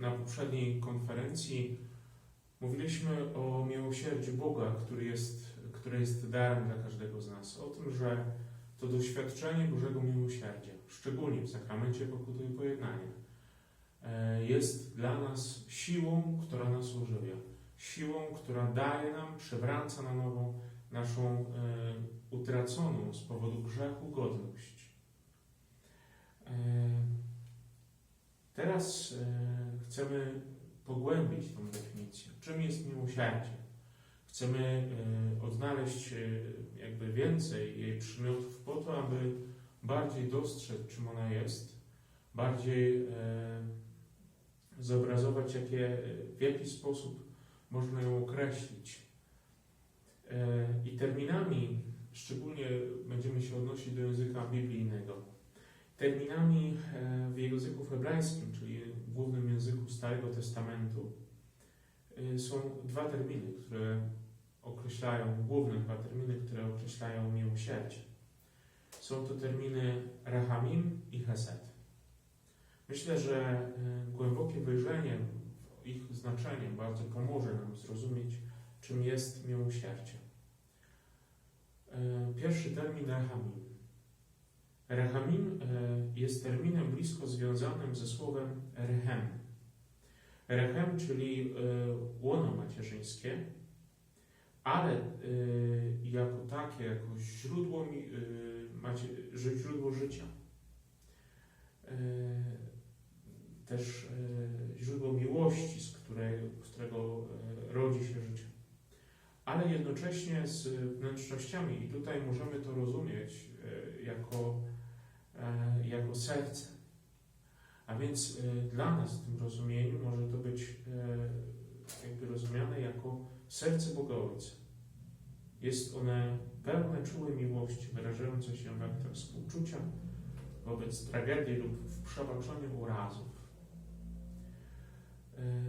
na poprzedniej konferencji mówiliśmy o miłosierdziu Boga, który jest, które jest darem dla każdego z nas. O tym, że to doświadczenie Bożego miłosierdzia, szczególnie w sakramencie pokuty i pojednania, e, jest dla nas siłą, która nas ożywia. Siłą, która daje nam, przywraca na nowo naszą e, utraconą z powodu grzechu godność. Teraz e, chcemy pogłębić tą definicję. Czym jest miłosierdzie? Chcemy e, odnaleźć e, jakby więcej jej przymiotów po to, aby bardziej dostrzec, czym ona jest, bardziej e, zobrazować, jakie, w jaki sposób można ją określić. I terminami, szczególnie będziemy się odnosić do języka biblijnego. Terminami e, w języku hebrajskim, czyli głównym języku Starego Testamentu, e, są dwa terminy, które określają, główne dwa terminy, które określają miłosierdzie. Są to terminy rachamim i hesed. Myślę, że e, głębokie wejrzenie w ich znaczenie bardzo pomoże nam zrozumieć, czym jest miłosierdzie. Pierwszy termin rachamim. Rachamim e, jest terminem blisko związanym ze słowem rechem. Rechem, czyli e, łono macierzyńskie, ale e, jako takie, jako źródło, źródło życia. Też źródło miłości, z którego, z którego rodzi się życie. Ale jednocześnie z wnętrznościami, i tutaj możemy to rozumieć jako jako serce. A więc e, dla nas w tym rozumieniu może to być e, jakby rozumiane jako serce Boga Ojca. Jest one pełne czułej miłości, wyrażające się w aktach współczucia wobec tragedii lub w przebaczeniu urazów.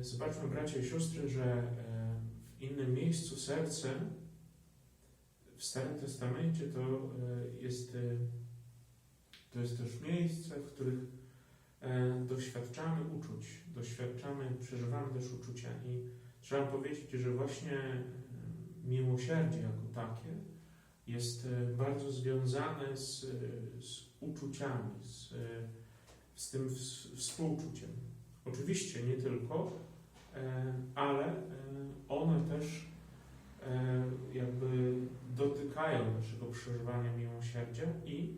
Zobaczmy, bracia i siostry, że w innym miejscu serce w Starym Testamencie to jest to jest też miejsce, w których e, doświadczamy uczuć, doświadczamy, przeżywamy też uczucia i trzeba powiedzieć, że właśnie e, miłosierdzie jako takie jest e, bardzo związane z, z uczuciami, z, z tym współczuciem. Oczywiście nie tylko, ale one też jakby dotykają naszego przeżywania miłosierdzia i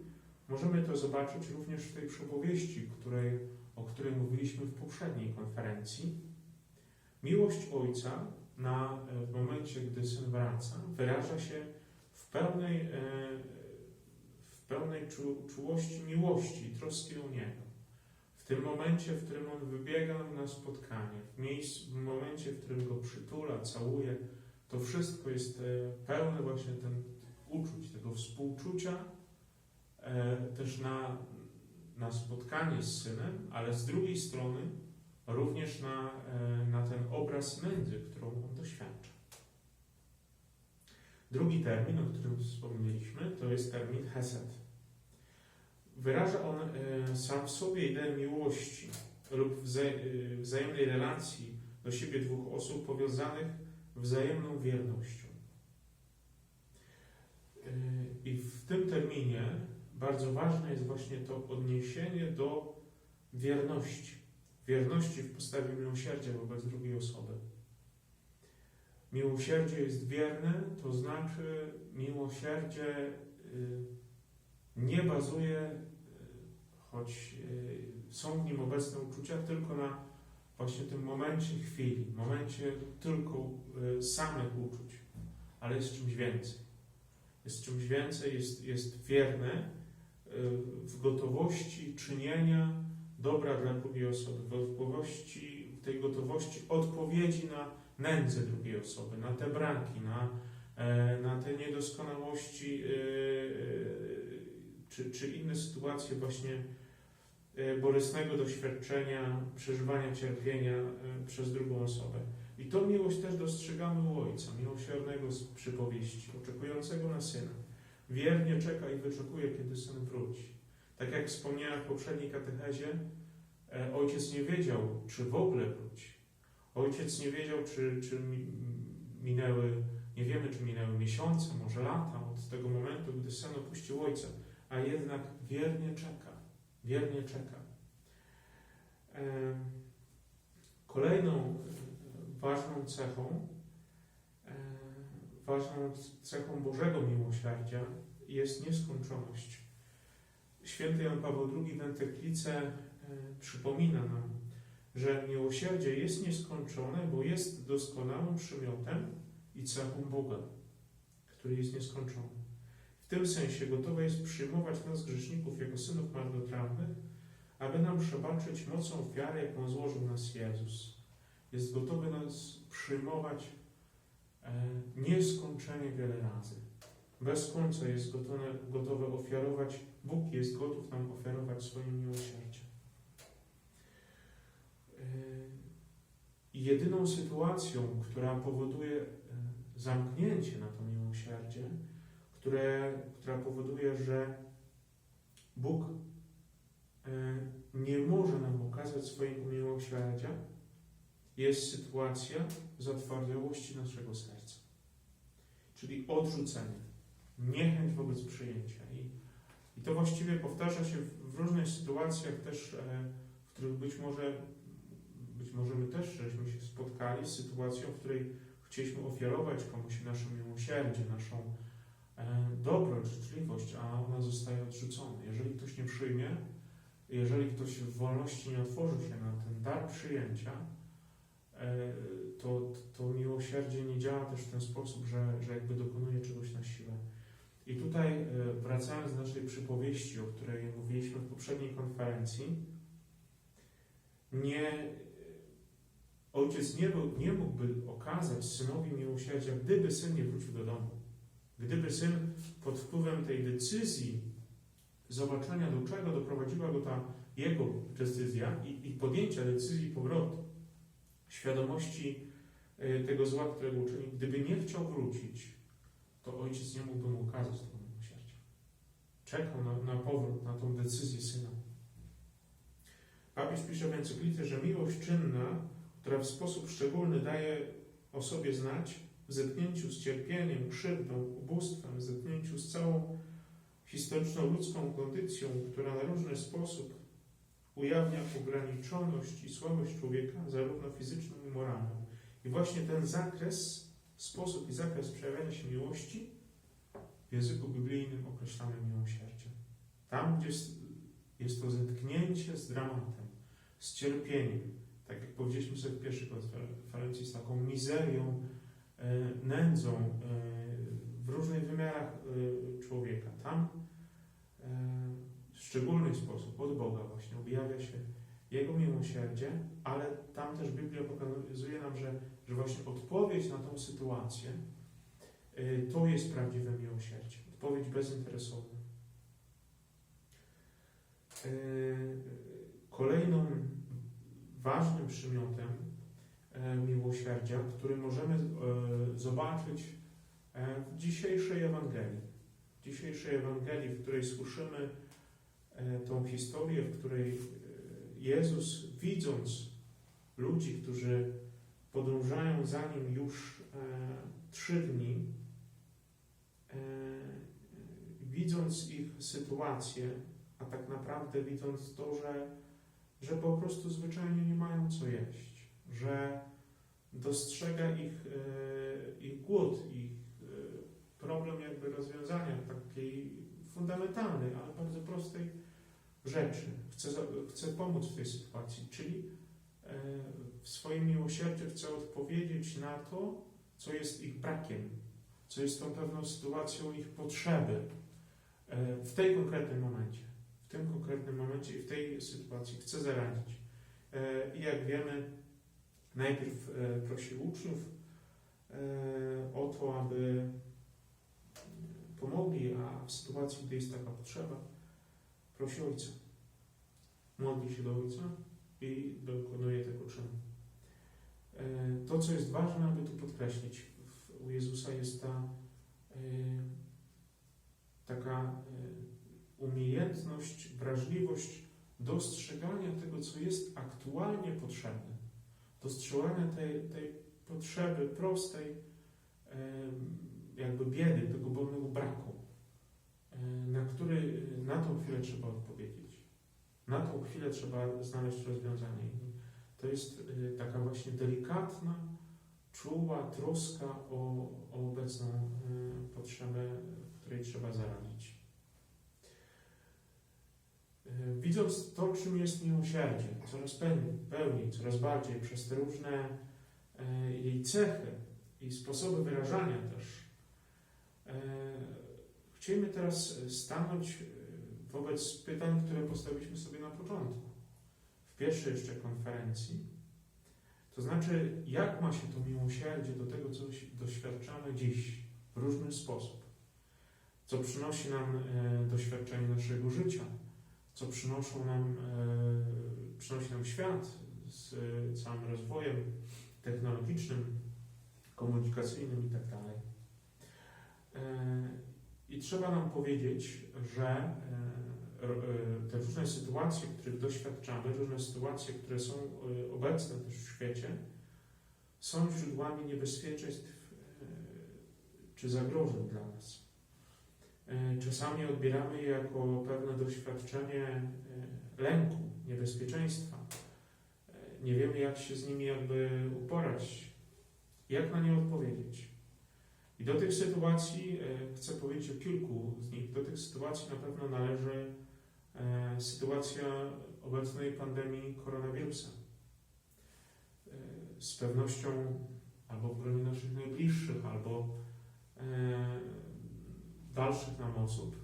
Możemy to zobaczyć również w tej przypowieści, której, o której mówiliśmy w poprzedniej konferencji. Miłość Ojca na, w momencie, gdy Syn wraca, wyraża się w pełnej, e, w pełnej czu, czułości miłości troski o Niego. W tym momencie, w którym On wybiega na spotkanie, w, miejscu, w momencie, w którym Go przytula, całuje, to wszystko jest e, pełne właśnie ten uczuć, tego współczucia, E, też na, na spotkanie z synem, ale z drugiej strony również na, e, na ten obraz nędzy, którą on doświadcza. Drugi termin, o którym wspomnieliśmy, to jest termin hesed. Wyraża on e, sam w sobie ideę miłości lub wzajemnej relacji do siebie dwóch osób powiązanych wzajemną wiernością. I w tym terminie bardzo ważne jest właśnie to odniesienie do wierności. Wierności w postawie miłosierdzia wobec drugiej osoby. Miłosierdzie jest wierne, to znaczy miłosierdzie y, nie bazuje, y, choć y, są w nim obecne uczucia, tylko na właśnie tym momencie chwili, momencie tylko samych uczuć, ale jest czymś więcej. Jest czymś więcej, jest, jest wierne w gotowości czynienia dobra dla drugiej osoby, w gotowości tej gotowości odpowiedzi na nędzę drugiej osoby, na te braki, na, e, na te niedoskonałości e, czy, czy inne sytuacje właśnie e, bolesnego doświadczenia, przeżywania cierpienia e, przez drugą osobę. I tą miłość też dostrzegamy u Ojca, miłosiernego z przypowieści, oczekującego na Syna. Wiernie czeka i wyczekuje, kiedy Syn wróci. Tak jak wspomniałem w poprzedniej katechezie, e, Ojciec nie wiedział, czy w ogóle wróci. Ojciec nie wiedział, czy, czy mi- minęły, nie wiemy, czy minęły miesiące, może lata od tego momentu, gdy Syn opuścił Ojca, a jednak wiernie czeka, wiernie czeka. Em, Kolejną e, ważną cechą, e, ważną cechą Bożego miłosierdzia jest nieskończoność. Święty Jan Paweł II w Enteklice e, przypomina nam, że miłosierdzie jest nieskończone, bo jest doskonałym przymiotem i cechą Boga, który jest nieskończony. W tym sensie gotowe jest przyjmować nas, grzeszników, jako synów marnotrawnych, aby nam przebaczyć mocą ofiary, jaką złożył nas Jezus. Jest gotowy nas przyjmować nieskończenie wiele razy. Bez końca jest gotowe, gotowe ofiarować, Bóg jest gotów nam ofiarować swoje miłosierdzie. E, jedyną sytuacją, która powoduje e, zamknięcie na to miłosierdzie, które, która powoduje, że Bóg e, nie może nam okazać swojego miłosierdzia, jest sytuacja zatwardziałości naszego serca. Czyli odrzucenie, niechęć wobec przyjęcia. I, i to właściwie powtarza się w, w różnych sytuacjach też, e, w których być może, być może my też żeśmy się spotkali z sytuacją, w której chcieliśmy ofiarować komuś nasze miłosierdzie, naszą e, dobroć, życzliwość, a ona zostaje odrzucona. Jeżeli ktoś nie przyjmie, jeżeli ktoś w wolności nie otworzy się na ten dar przyjęcia, to, to miłosierdzie nie działa też w ten sposób, że, że jakby dokonuje czegoś na siłę. I tutaj, e, wracając do naszej przypowieści, o której mówiliśmy w poprzedniej konferencji, nie, ojciec nie, był, nie mógłby okazać synowi miłosierdzia, gdyby syn nie wrócił do domu. Gdyby syn pod wpływem tej decyzji, zobaczenia, do czego doprowadziła go ta jego decyzja i, i podjęcia decyzji powrotu, świadomości y, tego zła, którego uczynił, gdyby nie chciał wrócić, to ojciec nie mógłby mu okazać tego miłosierdzia. Czekał na, na powrót, na tą decyzję syna. Papież pisze w encyklice, że miłość czynna, która w sposób szczególny daje o sobie znać, w zetknięciu z cierpieniem, krzywdą, ubóstwem, w zetknięciu z całą historyczną ludzką kondycją, która na różny sposób ujawnia ograniczoność i słabość człowieka, zarówno fizyczną i moralną. I właśnie ten zakres, sposób i zakres przejawiania się miłości w języku biblijnym określamy miłosierdziem. Tam, gdzie jest, to zetknięcie z dramatem, z cierpieniem, tak jak powiedzieliśmy sobie w pierwszej konferencji, z taką mizerią, e, nędzą e, w różnych wymiarach e, człowieka. Tam szczególny sposób od Boga właśnie objawia się Jego miłosierdzie, ale tam też Biblia pokazuje nam, że, że właśnie odpowiedź na tą sytuację y, to jest prawdziwe miłosierdzie. Odpowiedź bezinteresowna. Y, Kolejną ważnym przymiotem e, miłosierdzia, który możemy zobaczyć w dzisiejszej Ewangelii. W dzisiejszej Ewangelii, w której słyszymy tą historię, w której e, Jezus, widząc ludzi, którzy podążają za Nim już e, trzy dni, e, widząc ich sytuację, a tak naprawdę widząc to, że, że po prostu zwyczajnie nie mają co jeść, że dostrzega ich, e, ich głód, ich e, problem jakby rozwiązania takiej fundamentalnej, ale bardzo prostej rzeczy. Chce, chce pomóc w tej sytuacji, czyli e, w swoim miłosierdziu chce odpowiedzieć na to, co jest ich brakiem, co jest tą pewną sytuacją ich potrzeby e, w tej konkretnym momencie. W tym konkretnym momencie i w tej sytuacji chce zaradzić. E, I jak wiemy, najpierw prosił uczniów o to, aby pomogli, a w sytuacji, gdy jest taka potrzeba, prosi Ojca. Modli się do Ojca i dokonuje tego czynu. E, To, co jest ważne, aby tu podkreślić, u Jezusa jest ta e, taka e, umiejętność, wrażliwość dostrzegania tego, co jest aktualnie potrzebne. Dostrzegania tej, tej potrzeby prostej, jakby biedy, tego bolnego braku, na który na tą chwilę trzeba odpowiedzieć. Na tą chwilę trzeba znaleźć rozwiązanie. To jest e, taka właśnie delikatna, czuła troska o, o obecną e, potrzebę, której trzeba zaradzić. E, Widząc to, czym jest miłosierdzie, coraz pełniej, pełniej coraz bardziej przez te różne e, jej cechy i sposoby wyrażania też, e, chcielibyśmy teraz stanąć e, wobec pytań, które postawiliśmy sobie na początku, w pierwszej jeszcze konferencji. To znaczy, jak ma się to miłosierdzie do tego, co doświadczamy dziś w różny sposób, co przynosi nam e, doświadczenie naszego życia, co przynoszą nam, e, przynosi nam świat z e, całym rozwojem technologicznym, komunikacyjnym i tak. E, I trzeba nam powiedzieć, że e, e, te różne sytuacje, których doświadczamy, różne sytuacje, które są e, obecne też w świecie, są źródłami niebezpieczeństw czy zagrożeń dla nas. Czasami odbieramy je jako pewne doświadczenie lęku, niebezpieczeństwa. Nie wiemy, jak się z nimi jakby uporać, jak na nie odpowiedzieć. I do tych sytuacji, e, chcę powiedzieć o kilku z nich, do tych sytuacji na pewno należy e, sytuacja obecnej pandemii koronawirusa. E, Z pewnością albo w gronie naszych najbliższych, albo dalszych nam osób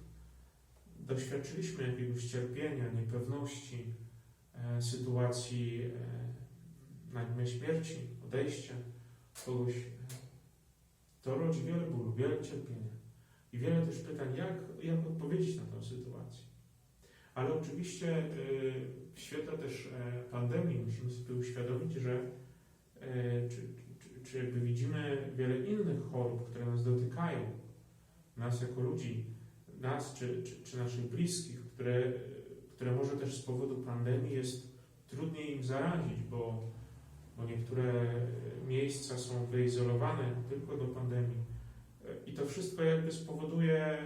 doświadczyliśmy jakiegoś cierpienia, niepewności, sytuacji nagłej śmierci, odejścia kogoś. To rodzi wiele bólu, wiele cierpienia i wiele też pytań, jak, jak odpowiedzieć na tę sytuację. Ale oczywiście e, w świetle też e, pandemii musimy sobie uświadomić, że e, czy, czy, czy jakby widzimy wiele innych chorób, które nas dotykają, nas jako ludzi, nas czy, czy, czy naszych bliskich, które, które może też z powodu pandemii jest trudniej im zarazić, bo, bo niektóre miejsca są wyizolowane tylko do pandemii. I to wszystko jakby spowoduje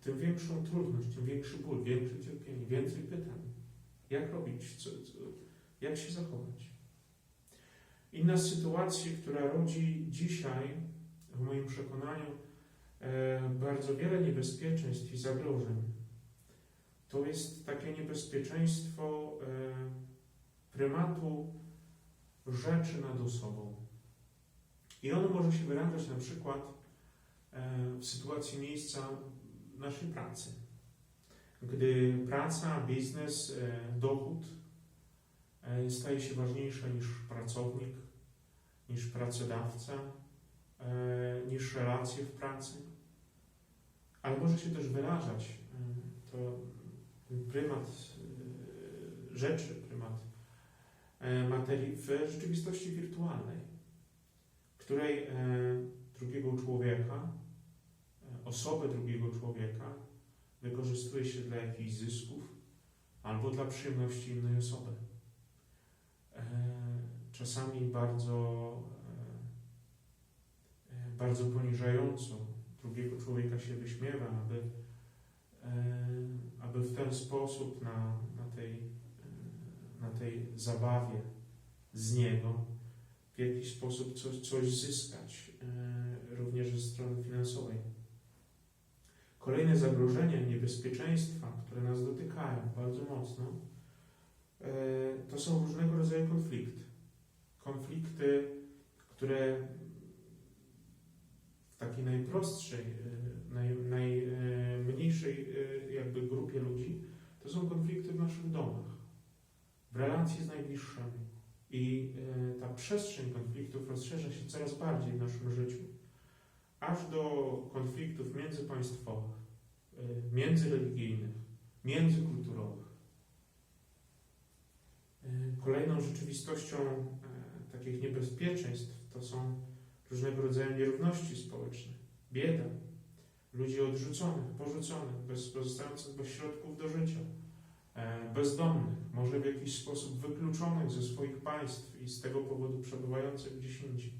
tym większą trudność, tym większy ból, większe cierpienie, więcej pytań. Jak robić? Co, co, jak się zachować? Inna z sytuacji, która rodzi dzisiaj, w moim przekonaniu, e, bardzo wiele niebezpieczeństw i zagrożeń. To jest takie niebezpieczeństwo e, prymatu rzeczy nad osobą. I ono może się wyrażać na przykład e, w sytuacji miejsca naszej pracy. Gdy praca, biznes, e, dochód e, staje się ważniejsza niż pracownik, niż pracodawca, niż relacje w pracy, ale może się też wyrażać to prymat rzeczy, prymat materii w rzeczywistości wirtualnej, której e, drugiego człowieka, e, osobę drugiego człowieka wykorzystuje się dla jakichś zysków albo dla przyjemności innej osoby. E, Czasami bardzo, e, e, bardzo poniżająco drugiego człowieka się wyśmiewa, aby, e, aby w ten sposób na, na, tej, e, na tej zabawie z niego w jakiś sposób coś, coś zyskać, e, również ze strony finansowej. Kolejne zagrożenia, niebezpieczeństwa, które nas dotykają bardzo mocno, e, to są różnego rodzaju konflikty. Konflikty, które w takiej najprostszej, e, naj, najmniejszej jakby grupie ludzi, to są konflikty w naszych domach, w relacji z najbliższymi. I e, ta przestrzeń konfliktów rozszerza się coraz bardziej w naszym życiu, aż do konfliktów międzypaństwowych, e, międzyreligijnych, międzykulturowych. E, Kolejną rzeczywistością takich niebezpieczeństw to są różnego rodzaju nierówności społeczne, bieda, ludzi odrzuconych, porzuconych, bez, pozostających bez środków do życia, bezdomnych, może w jakiś sposób wykluczonych ze swoich państw i z tego powodu przebywających gdzieś indziej.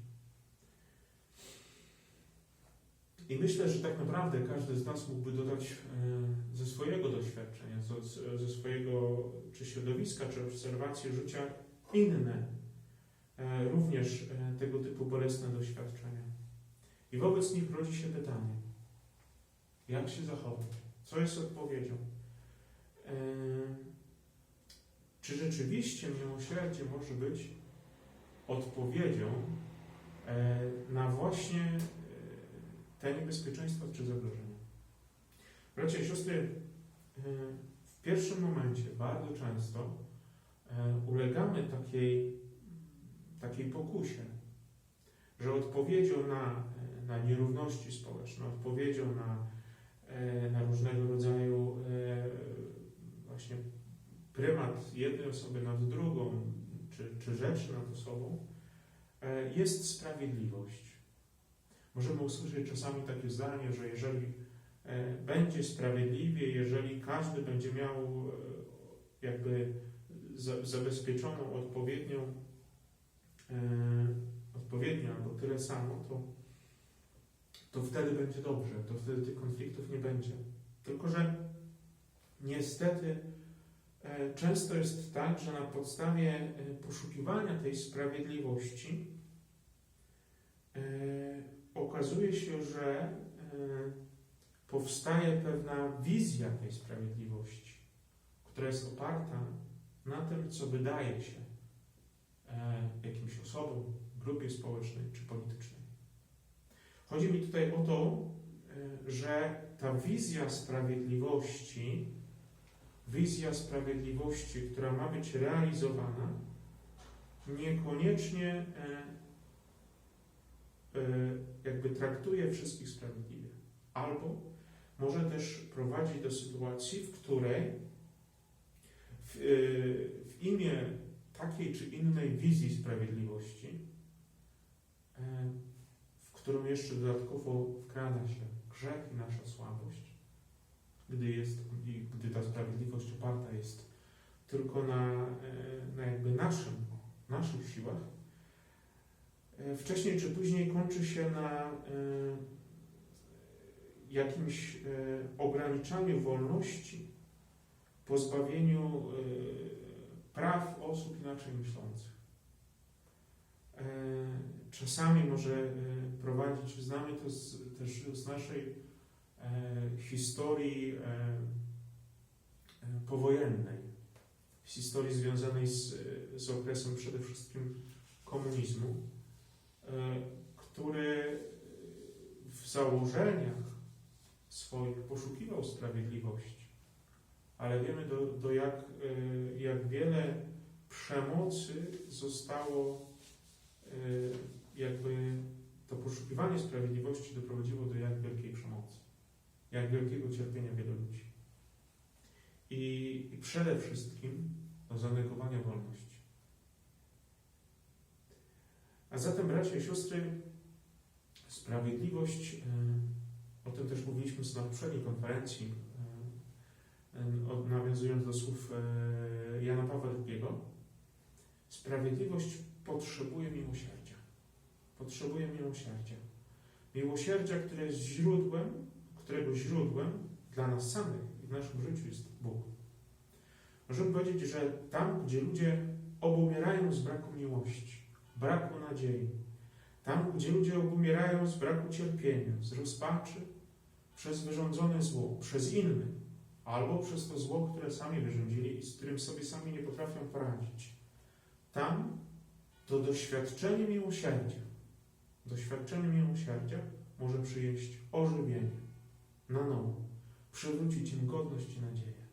I myślę, że tak naprawdę każdy z nas mógłby dodać e, ze swojego doświadczenia, ze, swojego czy środowiska, czy obserwacji życia inne, e, również e, tego typu bolesne doświadczenia. I wobec nich rodzi się pytanie, jak się zachować? Co jest odpowiedzią? E, Czy rzeczywiście miłosierdzie może być odpowiedzią e, na właśnie e, te niebezpieczeństwa czy zagrożenia? Bracia i siostry, w pierwszym momencie bardzo często ulegamy takiej, takiej pokusie, że odpowiedzią na, na nierówności społeczne, odpowiedzią na, na różnego rodzaju właśnie prymat jednej osoby nad drugą, czy, czy rzeczy nad osobą, e, jest sprawiedliwość. Możemy usłyszeć czasami takie zdanie, że jeżeli e, będzie sprawiedliwie, jeżeli każdy będzie miał e, jakby za- zabezpieczoną odpowiednią, odpowiednio albo tyle samo, to, to wtedy będzie dobrze, to wtedy tych konfliktów nie będzie. Tylko, że niestety e, często jest tak, że na podstawie e, poszukiwania tej sprawiedliwości e, okazuje się, że powstaje pewna wizja tej sprawiedliwości, która jest oparta na tym, co wydaje się jakimś osobom, grupie społecznej czy politycznej. Chodzi mi tutaj o to, że ta wizja sprawiedliwości, wizja sprawiedliwości, która ma być realizowana, niekoniecznie e, e, jakby traktuje wszystkich sprawiedliwie. Albo może też prowadzić do sytuacji, w której w, e, w imię takiej czy innej wizji sprawiedliwości, w którą jeszcze dodatkowo wkrada się grzech i nasza słabość, gdy, jest, gdy ta sprawiedliwość oparta jest tylko na, e, na jakby naszym, naszych siłach, e, wcześniej czy później kończy się na e, jakimś ograniczaniu wolności, pozbawieniu praw osób inaczej myślących. Czasami może prowadzić, znamy to z, też z naszej historii e, e, powojennej, historii związanej z, z okresem przede wszystkim komunizmu, e, który w założeniach swoich poszukiwał sprawiedliwości, ale wiemy do, do jak, e, jak wiele przemocy zostało e, jakby to poszukiwanie sprawiedliwości doprowadziło do jak wielkiej przemocy, jak wielkiego cierpienia wielu ludzi. I, przede wszystkim do zanegowania wolności. A zatem, bracia i siostry, sprawiedliwość, e, o tym też mówiliśmy na poprzedniej konferencji, e, nawiązując do słów e, Jana Pawła II, sprawiedliwość potrzebuje miłosierdzia. Potrzebuje miłosierdzia. Miłosierdzia, które jest źródłem, którego źródłem dla nas samych i w naszym życiu jest Bóg. Możemy powiedzieć, że tam, gdzie ludzie obumierają z braku miłości, braku nadziei, tam, gdzie ludzie obumierają z braku cierpienia, z rozpaczy, przez wyrządzone zło, przez innych, albo przez to zło, które sami wyrządzili i z którym sobie sami nie potrafią poradzić. Tam to doświadczenie miłosierdzia, doświadczenie miłosierdzia może przynieść ożywienie na nowo, przywrócić im godność i nadzieję.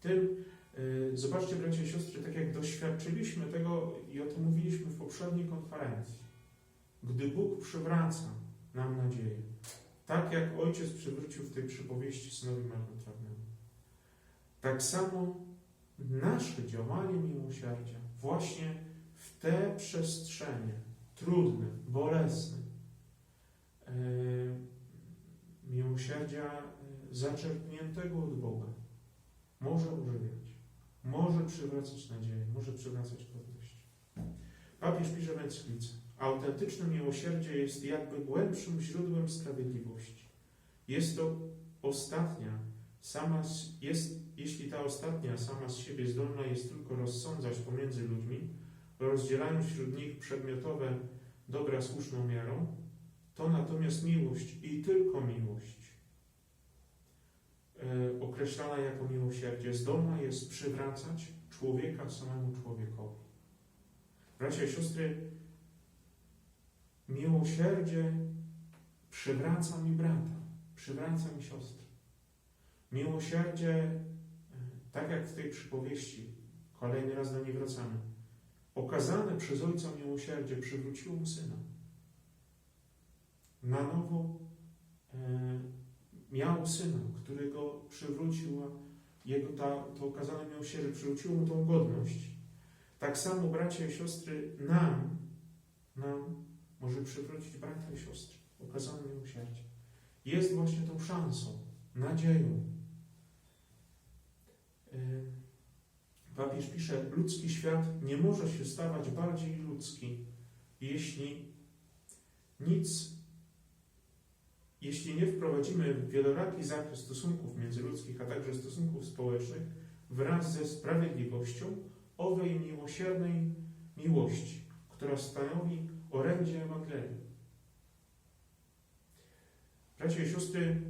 Tym Yy, Zobaczcie, bracia i siostry, tak jak doświadczyliśmy tego i o tym mówiliśmy w poprzedniej konferencji. Gdy Bóg przywraca nam nadzieję, tak jak Ojciec przywrócił w tej przypowieści synowi marnotrawnemu, tak samo nasze działanie miłosierdzia właśnie w te przestrzenie trudne, bolesne, yy, miłosierdzia yy, zaczerpniętego od Boga może ożywiać, może przywracać nadzieję, może przywracać pewność. Papież pisze w encyklice, autentyczne miłosierdzie jest jakby głębszym źródłem sprawiedliwości. Jest to ostatnia, sama jest, jeśli ta ostatnia sama z siebie zdolna jest tylko rozsądzać pomiędzy ludźmi, rozdzielając wśród nich przedmiotowe dobra słuszną miarą, to natomiast miłość i tylko miłość e, określana jako miłosierdzie, zdolna jest przywracać człowieka samemu człowiekowi. Bracia i siostry, miłosierdzie przywraca mi brata, przywraca mi siostrę. Miłosierdzie, e, tak jak w tej przypowieści, kolejny raz do niej wracamy, okazane przez Ojca miłosierdzie przywróciło mu syna. Na nowo e, miał syna, którego przywróciła jego ta, to okazane miłosierdzie, przywróciło mu tą godność. Tak samo, bracia i siostry, nam, nam może przywrócić brata i siostry, okazane miłosierdzie. Jest właśnie tą szansą, nadzieją. Yy, Papież pisze, ludzki świat nie może się stawać bardziej ludzki, jeśli nic, jeśli nie wprowadzimy w wieloraki zakres stosunków międzyludzkich, a także stosunków społecznych wraz ze sprawiedliwością owej miłosiernej miłości, która stanowi orędzie Ewangelii. Bracia i siostry, yy,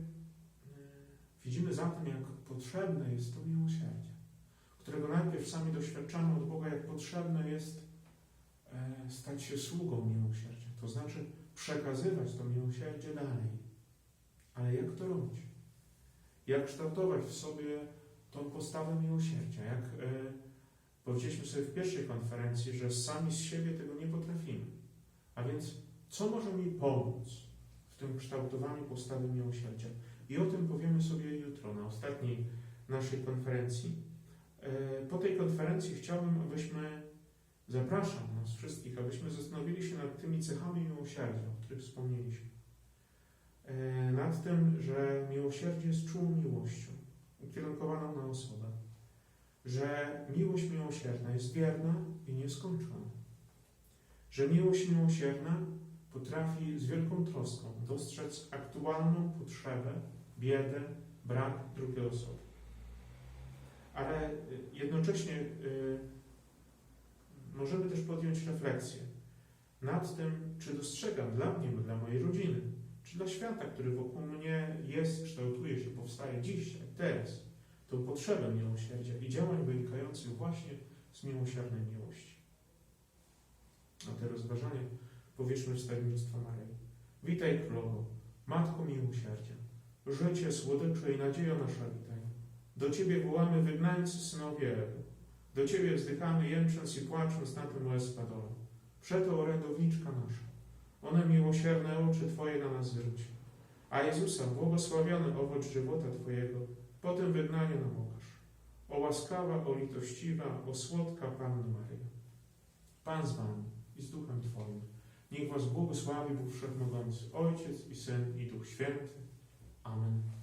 widzimy zatem, jak potrzebne jest to miłosierdzie którego najpierw sami doświadczamy od Boga, jak potrzebne jest e, stać się sługą miłosierdzia. To znaczy przekazywać to miłosierdzie dalej. Ale jak to robić? Jak kształtować w sobie tą postawę miłosierdzia? Jak e, powiedzieliśmy sobie w pierwszej konferencji, że sami z siebie tego nie potrafimy. A więc co może mi pomóc w tym kształtowaniu postawy miłosierdzia? I o tym powiemy sobie jutro na ostatniej naszej konferencji. E, Po tej konferencji chciałbym, abyśmy, zapraszam nas wszystkich, abyśmy zastanowili się nad tymi cechami miłosierdzia, o których wspomnieliśmy. E, Nad tym, że miłosierdzie jest czułą miłością, ukierunkowaną na osobę. Że miłość miłosierna jest wierna i nieskończona. Że miłość miłosierna potrafi z wielką troską dostrzec aktualną potrzebę, biedę, brak drugiej osoby ale jednocześnie y, możemy też podjąć refleksję nad tym, czy dostrzegam dla mnie, dla mojej rodziny, dla świata, który wokół mnie jest, kształtuje się, powstaje dzisiaj, teraz, tą potrzebę miłosierdzia i działań wynikających właśnie z miłosiernej miłości. A te rozważania powierzmy wstawiennictwa Maryi. Witaj Królowo, Matko Miłosierdzia, życie, słodycze i nadzieja nasza witaj. Do Ciebie wołamy wygnańcy synowie Ewy. Do Ciebie wzdychamy jęcząc i płacząc na tym łez padole. Przeto orędowniczka nasza, one miłosierne oczy Twoje na nas zwróci. A Jezusa, błogosławiony owoc żywota Twojego, po tym wygnaniu nam okaż. O łaskawa, o litościwa, o słodka Panno Maryjo. Pan z Wami i z Duchem Twoim. Niech Was błogosławi Bóg Wszechmogący, Ojciec i Syn i Duch Święty. Amen.